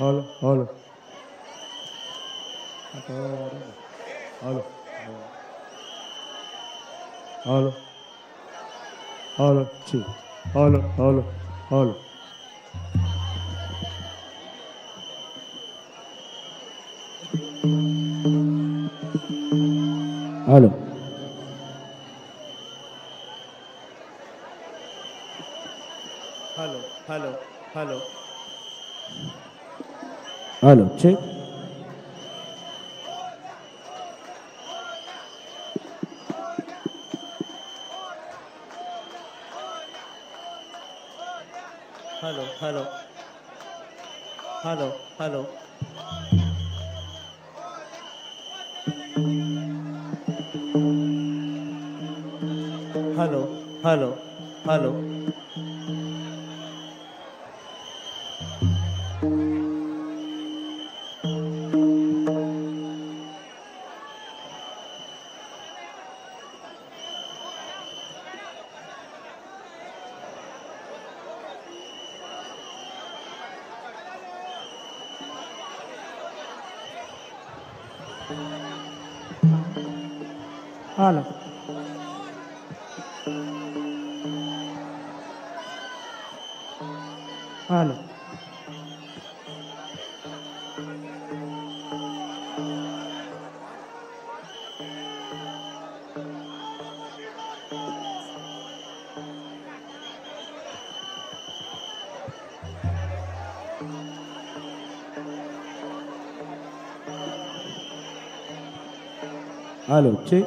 Hello hello. Hello hello hello છી hello hello hello. Hello. Hello hello hello. a los Che. Halo, halo. Halo, halo. Halo, halo, halo. Hello. ఆలోచి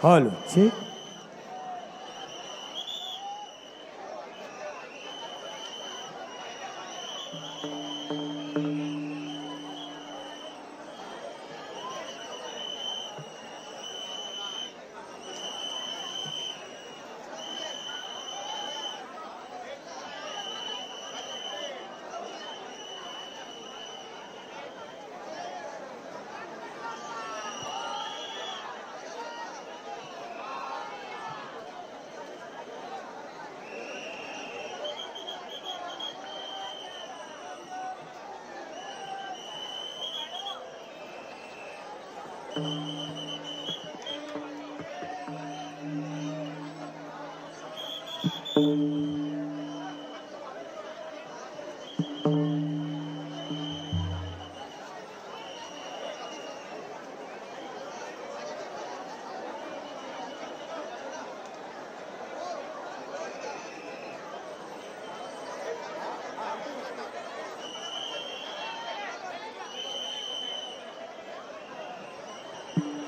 Olha, sim. thank mm -hmm.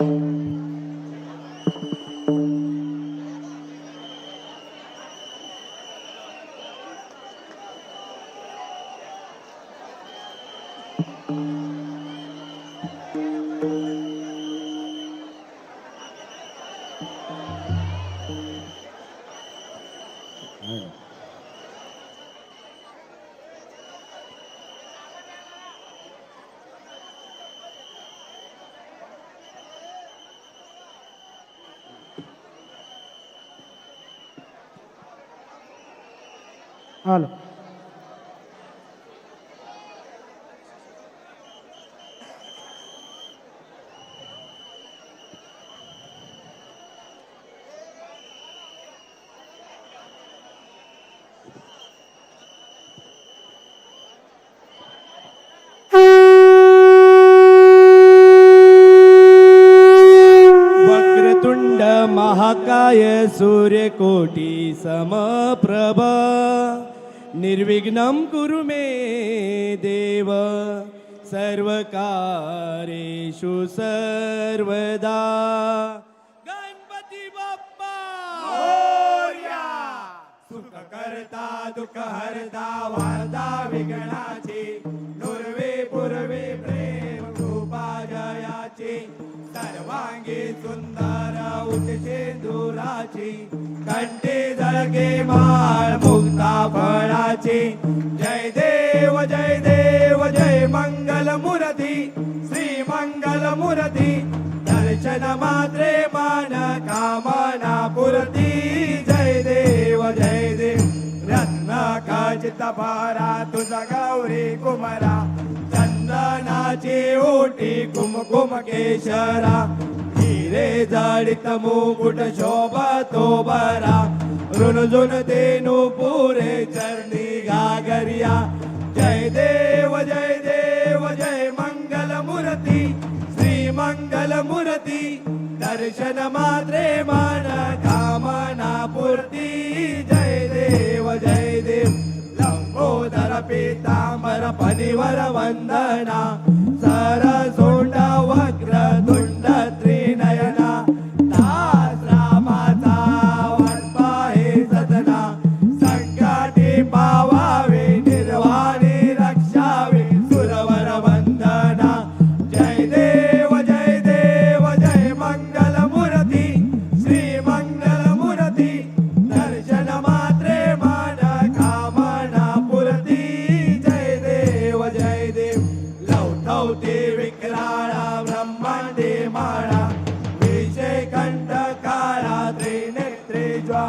you आलं. निर्विघ्नं कुरु मे देव सर्वकारेषु सर्वदा। गणपती बाप्पा! सुख करता दुःख हरता वार्ता विघ्नाची नुरवे पुरवे प्रेम कृपा जयाची सर्वांगी सुंदर उठशे दुराची कंठी झळके माळ मुक्ता फळाची. जय देव जय देव जय मंगल मुरती श्री मंगल मुरती दर्शन मात्रे मान कामना पुरती. जय देव जय देव. रत्न काचित भारा तुझा गौरी कुमरा. चंदनाची ओटी कुमकुम केशरा. हिरे जडित मुकुट शोभतो बरा. रुणझुन तेनु पुरे चरणी गागरिया. जय देव जय देव जय मंगल मूर्ती. श्री मंगल मूर्ती. दर्शन मात्रे मन कामना पूर्ती. जय देव जय देव. लंबोदर पीतांबर पनिवर वंदना.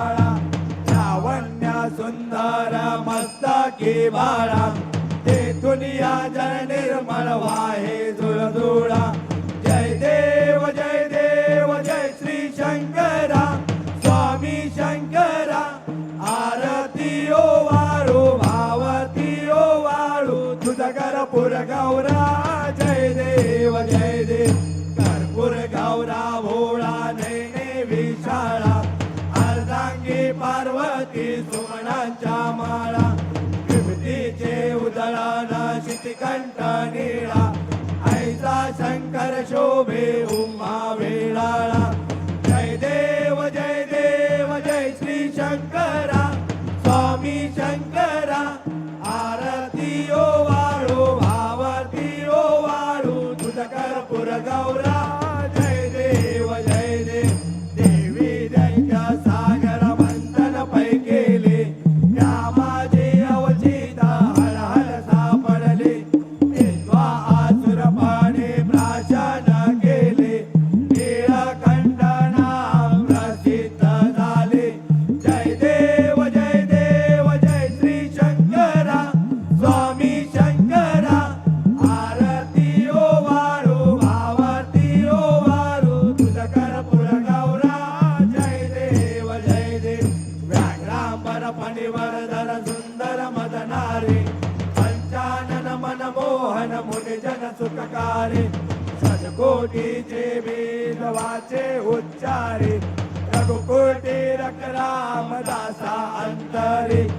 बाळा लावण्य सुंदर मस्तकी बाळा ते दुनिया जल निर्मळ वाहे जुळजुळा. जय देव जय देव जय श्री शंकरा स्वामी शंकरा आरती ओ वाळू भावती ओ वाळू तुझकर पुर गौरा जय देव जय देव कर्पूर गौरा भोळा शितिकंठ निळा ऐसा शंकर शोभे उमा वेळाळा. जय देव जय देव जय श्री शंकरा. स्वामी शंकरा आरती ओ वाळू भावती ओ वाळू तुझ कर्पूर गौरा. रामदासा अंतरे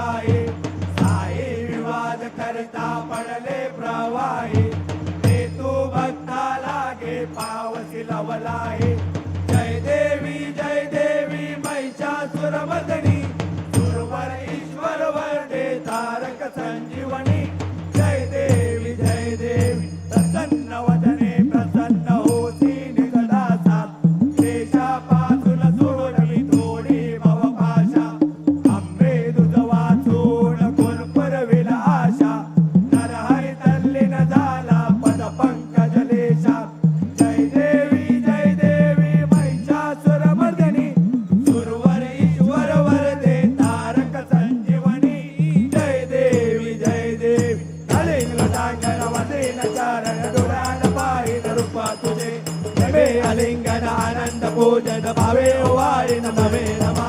Israel. me alinga da ananda puja da bhave o vai na me nama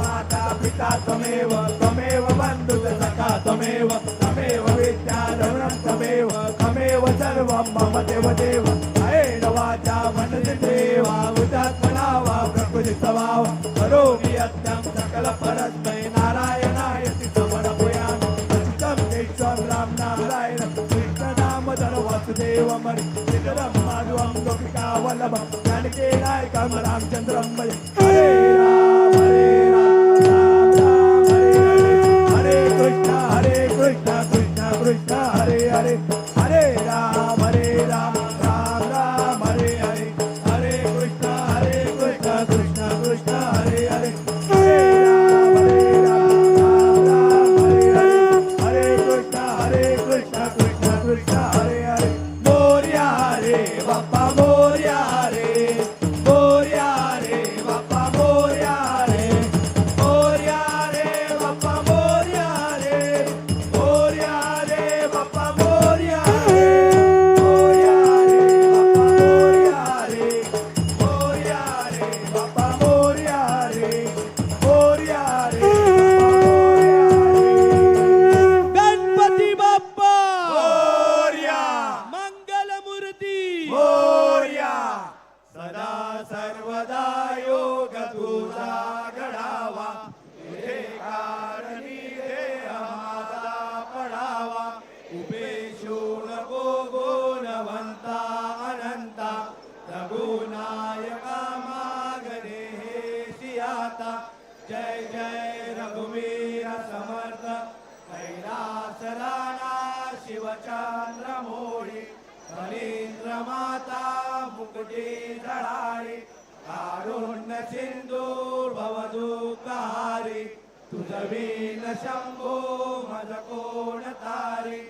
mata pita tameva tameva bandhu saka tameva tameva vidya dharam tameva tameva sarva mama deva deva aina vacha manati deva utatmana va prakriti svabhava karo vi attam sakala parasmai narayana yati samana puyana sitam వాసుదేవమరి సిద్ధరం Madhu Ambika వల్లభం దానికే నాయకం రామచంద్రం బలి హరే రామ హరే రామ హరే కృష్ణ హరే కృష్ణ కృష్ణ కృష్ణ. जय जय रघुवीर समर्थ कैलास राणा शिवचंद्र मोळी फणींद्र माता मुकुटी दळाळी कारुण्य सिंधू भवदुःखारी तुझ Wien Shambho मज कोण तारी